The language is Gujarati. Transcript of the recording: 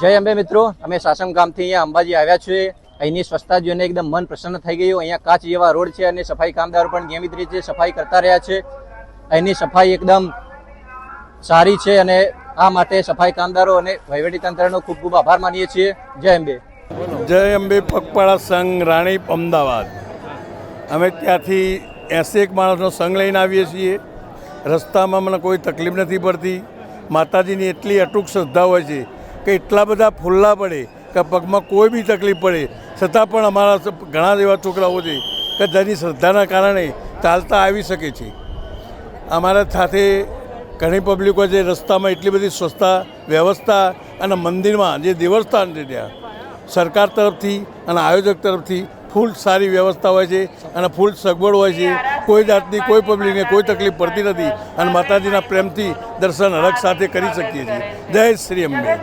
જય અંબે મિત્રો. અમે સાસમ ગામથી અહીંયા અંબાજી આવ્યા છીએ. અહીંની સ્વચ્છતા જોઈને એકદમ મન પ્રસન્ન થઈ ગયું. અહીંયા કાચ જેવા રોડ છે અને સફાઈ કામદારો પણ નિયમિત રીતે સફાઈ કરતા રહ્યા છે. અહીંની સફાઈ એકદમ સારી છે અને આ માટે સફાઈ કામદારો અને વહીવટીતંત્રનો ખૂબ ખૂબ આભાર માનીએ છીએ. જય અંબે. જય અંબે પગપાળા સંઘ રાણીપ અમદાવાદ. અમે ત્યાંથી એસી એક માણસનો સંઘ લઈને આવીએ છીએ. રસ્તામાં મને કોઈ તકલીફ નથી પડતી. માતાજીની એટલી અટૂક શ્રદ્ધા હોય છે. કે એટલા બધા ફૂલ્લા પડે કે પગમાં કોઈ બી તકલીફ પડે, છતાં પણ અમારા ઘણા એવા છોકરાઓ છે કે જેની શ્રદ્ધાના કારણે ચાલતા આવી શકે છે. અમારા સાથે ઘણી પબ્લિકો છે, રસ્તામાં એટલી બધી સ્વચ્છતા, વ્યવસ્થા અને મંદિરમાં જે દેવસ્થાન છે ત્યાં, સરકાર તરફથી અને આયોજક તરફથી ફૂલ સારી વ્યવસ્થા હોય છે અને ફૂલ સગવડ હોય છે. કોઈ જાતની કોઈ પબ્લિકને કોઈ તકલીફ પડતી નથી અને માતાજીના પ્રેમથી દર્શન હરખ સાથે કરી શકીએ છીએ. જય શ્રી અંબે.